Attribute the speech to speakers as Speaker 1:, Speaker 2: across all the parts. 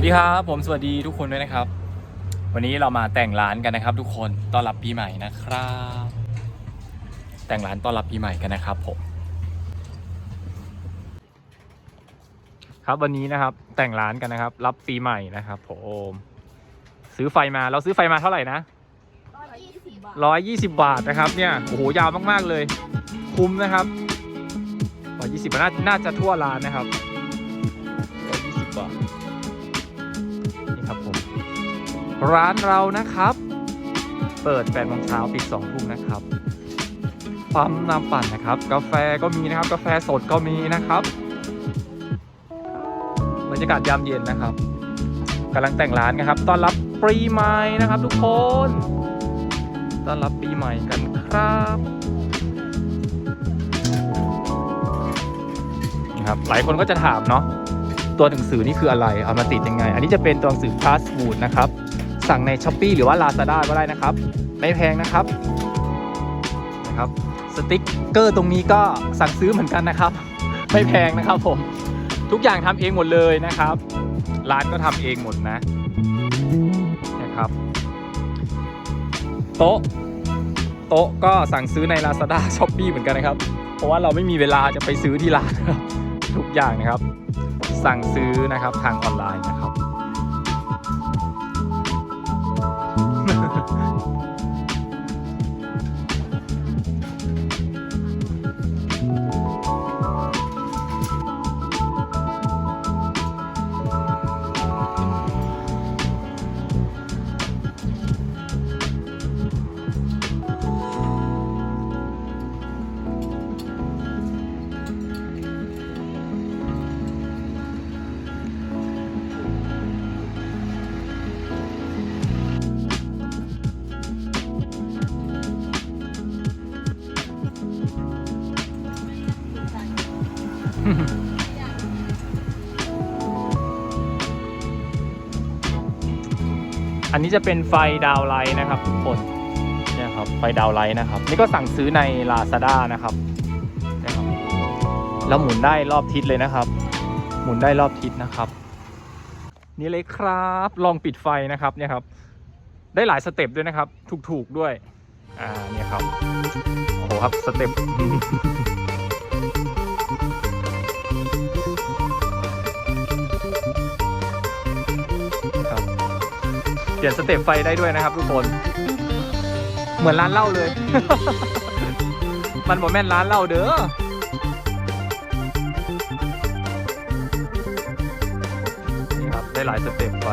Speaker 1: วัสดีครับ ผมสวัสดีทุกคนด้วยนะครับ วันนี้เรามาแต่งร้านกันนะครับ ทุกคนต้อนรับปีใหม่นะครับ แต่งร้านต้อนรับปีใหม่กันนะครับผมครับวันนี้นะครับแต่งร้านกันนะครับ รับปีใหม่นะครับผมซื้อไฟมาเราซื้อไฟมาเท่าไหร่นะ
Speaker 2: ร้อยยี่สิบบาท
Speaker 1: ร้อยยี่สิบบาทนะครับเนี่ยโอ้โหยาวมากๆเลย คุ้มนะครับร้อยยี่สิบน่าน่าจะทั่วร้านนะครับร้อยยี่สิบบาทนี่ครับผม ร้านเรานะครับ เปิดแปดโมงเช้าปิดสองทุ่มนะครับปั๊มน้ำปั่นนะครับ กาแฟก็มีนะครับ กาแฟสดก็มีนะครับบรรยากาศยามเย็นนะครับกำลังแต่งร้านนะครับต้อนรับปีใหม่นะครับทุกคนต้อนรับปีใหม่กันครับนะครับ หลายคนก็จะถามเนาะตัวหนังสือนี่คืออะไร เอามาติดยังไง อันนี้จะเป็นตัวหนังสือ Passwood นะครับ สั่งใน s h อ p e e หรือว่า Lazada ก็ได้นะครับ ไม่แพงนะครับนะครับสติ๊กเกอร์ตรงนี้ก็สั่งซื้อเหมือนกันนะครับ ไม่แพงนะครับผม ทุกอย่างทำเองหมดเลยนะครับ ร้านก็ทำเองหมดนะนะครับโต๊ะโต๊ะก็สั่งซื้อใน Lazada s h o p e e เหมือนกันนะครับ เพราะว่าเราไม่มีเวลาจะไปซื้อที่ร้านทุกอย่างนะครับ สั่งซื้อนะครับทางออนไลน์นะ Ha ha ha. อันนี้จะเป็นไฟดาวไลท์นะครับทุกคนเนี่ยครับไฟดาวไลท์นะครับ นี่ก็สั่งซื้อใน Lazada นะครับเนี่ยครับ แล้วหมุนได้รอบทิศเลยนะครับ หมุนได้รอบทิศนะครับ นี่เลยครับลองปิดไฟนะครับเนี่ยครับ ได้หลายสเต็ปด้วยนะครับ ถูกๆด้วย อ่าเนี่ยครับ โอ้โหครับสเต็ป เปลี่ยนสเต็ปไฟได้ด้วยนะครับทุกคน เหมือนร้านเหล้าเลย มันบอกแม่นร้านเหล้าเด้อนี่ครับได้หลายสเต็ปไฟ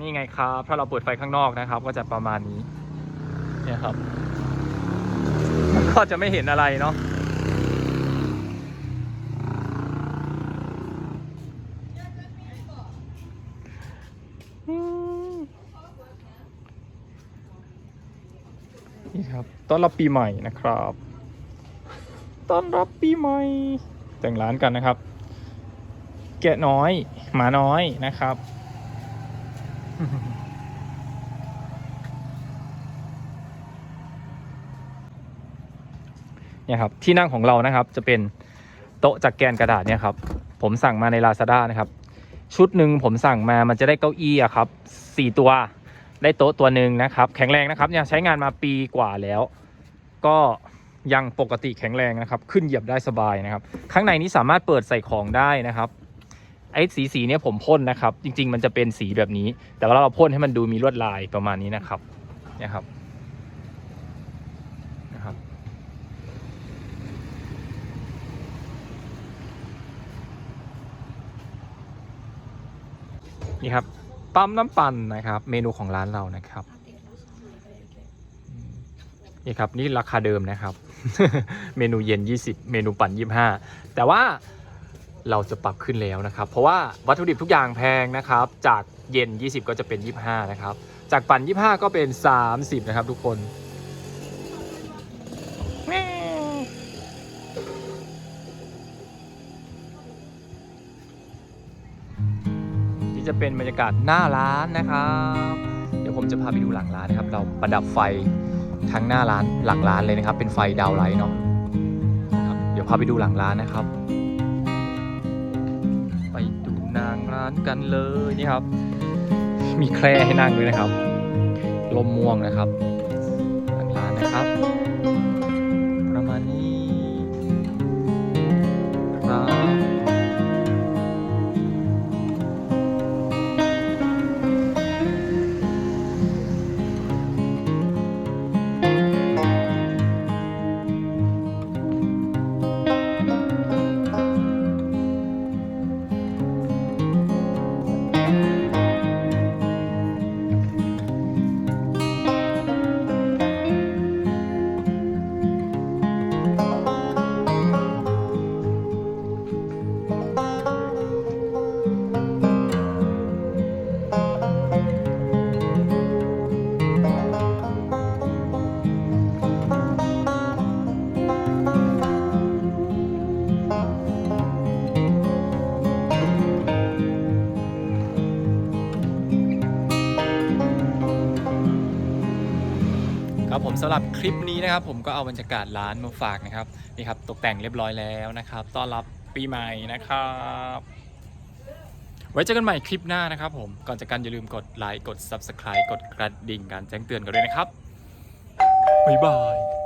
Speaker 1: นี่ไงครับ ถ้าเราเปิดไฟข้างนอกนะครับ ก็จะประมาณนี้ เนี่ยครับ ก็จะไม่เห็นอะไรเนาะ ครับต้อนรับปีใหม่นะครับต้อนรับปีใหม่ แต่งร้านกันนะครับ แกะน้อย หมาน้อยนะครับ เนี่ยครับที่นั่งของเรานะครับจะเป็นโต๊ะจากแกนกระดาษเนี่ยครับ ผมสั่งมาใน Lazada นะครับ ชุดหนึ่งผมสั่งมามันจะได้เก้าอี้อะครับสี่ตัว ได้โต๊ะตัวหนึ่งนะครับ แข็งแรงนะครับเนี่ยใช้งานมาปีกว่าแล้ว ก็ยังปกติแข็งแรงนะครับ ขึ้นเหยียบได้สบายนะครับ ข้างในนี้สามารถเปิดใส่ของได้นะครับไอ้สีสีเนี่ยผมพ่นนะครับ จริง ๆ มันจะเป็นสีแบบนี้ แต่ว่าเราพ่นให้มันดูมีลวดลายประมาณนี้นะครับเนี่ยครับนะครับ นี่ครับ ปั๊มน้ำปั่นนะครับ เมนูของร้านเรานะครับนี่ครับนี่ราคาเดิมนะครับ เมนูเย็น 20 เมนูปั่น 25 แต่ว่าเราจะปรับขึ้นแล้วนะครับ เพราะว่าวัตถุดิบทุกอย่างแพงนะครับ จากเย็น 20 ก็จะเป็น 25 นะครับ จากปั่น 25 ก็เป็น 30 นะครับทุกคน จะเป็นบรรยากาศหน้าร้านนะครับ เดี๋ยวผมจะพาไปดูหลังร้านนะครับ เราประดับไฟทั้งหน้าร้านหลังร้านเลยนะครับ เป็นไฟดาวไลท์เนาะครับเดี๋ยวพาไปดูหลังร้านนะครับ ไปดูนางร้านกันเลยนี่ครับ มีแคร่ให้นั่งด้วยนะครับ ลมม่วงนะครับ ครับผมสำหรับคลิปนี้นะครับ ผมก็เอาบรรยากาศร้านมาฝากนะครับนี่ครับตกแต่งเรียบร้อยแล้วนะครับ ต้อนรับปีใหม่นะครับ ไว้เจอกันใหม่คลิปหน้านะครับ ผมก่อนจากกันอย่าลืมกดไลค์กด Subscribe กดกระดิ่งการแจ้งเตือนกันด้วยนะครับบ๊ายบาย